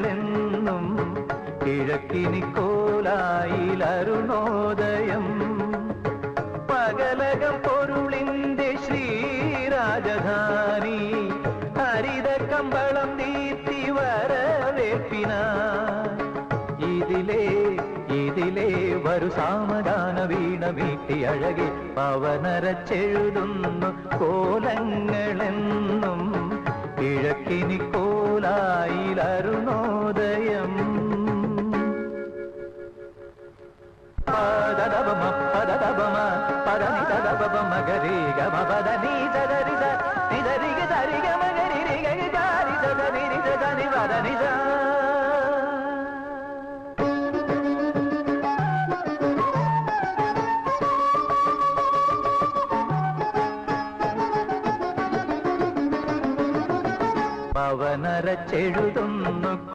കോലങ്ങളെന്നും കിഴക്കിനി കോലായിലരുണോദയം പകലകം പൊരുളിന്റെ ശ്രീരാജധാനി ഹരിത കമ്പളം നീത്തി വരവേപ്പിന ഇതിലേ ഇതിലേ വരു സാമഗാന വീണ വീട്ടി അഴകെ പവനരച്ചെഴുതുന്നു കോലങ്ങളെന്നും കോലായിലരുണോദയം പദദബമ പദദബമ പദനി ദദബമ ഗരി ഗമ പദനി സദരി സ നിദരി ഗ സരി ഗമ ഗരി ഗ